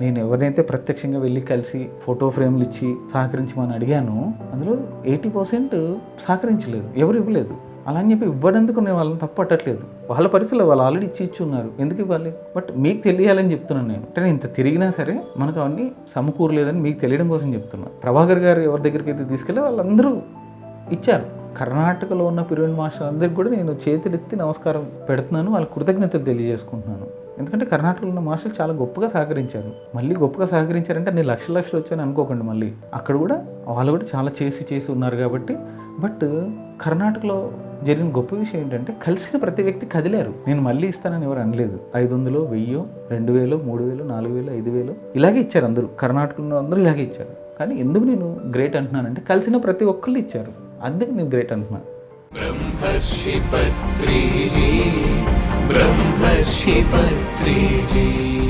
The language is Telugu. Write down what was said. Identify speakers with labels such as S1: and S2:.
S1: నేను ఎవరినైతే ప్రత్యక్షంగా వెళ్ళి కలిసి ఫోటో ఫ్రేమ్లు ఇచ్చి సహకరించమని అడిగాను అందులో ఎయిటీ పర్సెంట్ సహకరించలేదు. ఎవరు ఇవ్వలేదు. అలా అని చెప్పి ఇవ్వడందుకు నేను వాళ్ళని తప్పు పట్టట్లేదు. వాళ్ళ పరిస్థితులు వాళ్ళు ఆల్రెడీ ఇచ్చి ఇచ్చి ఉన్నారు ఎందుకు ఇవ్వాలి? బట్ మీకు తెలియాలని చెప్తున్నాను నేను. అంటే ఇంత తిరిగినా సరే మనకు అవన్నీ సమకూరలేదని మీకు తెలియడం కోసం చెప్తున్నా. ప్రభాకర్ గారు ఎవరి దగ్గరికి అయితే తీసుకెళ్ళి వాళ్ళందరూ ఇచ్చారు. కర్ణాటకలో ఉన్న పిరమిడ్ మాస్టర్ అందరికి కూడా నేను చేతులెత్తి నమస్కారం పెడుతున్నాను. వాళ్ళ కృతజ్ఞతలు తెలియజేసుకుంటున్నాను. ఎందుకంటే కర్ణాటకలో ఉన్న మాస్టర్లు చాలా గొప్పగా సహకరించారు. మళ్ళీ గొప్పగా సహకరించారంటే నేను లక్ష లక్షలు వచ్చాను అనుకోకండి మళ్ళీ. అక్కడ కూడా వాళ్ళు కూడా చాలా చేసి చేసి ఉన్నారు కాబట్టి. బట్ కర్ణాటకలో జరిగిన గొప్ప విషయం ఏంటంటే కలిసిన ప్రతి వ్యక్తి కదిలారు. నేను మళ్ళీ ఇస్తానని ఎవరు అనలేదు. ఐదు వందలు వెయ్యో రెండు వేలు మూడు వేలు నాలుగు వేలు ఐదు వేలు ఇలాగే ఇచ్చారు అందరూ. కర్ణాటకలో అందరూ ఇలాగే ఇచ్చారు. కానీ ఎందుకు నేను గ్రేట్ అంటున్నానంటే కలిసిన ప్రతి ఒక్కళ్ళు ఇచ్చారు. అందుకే నేను గ్రేట్ అంటున్నాను
S2: पत्रे जे।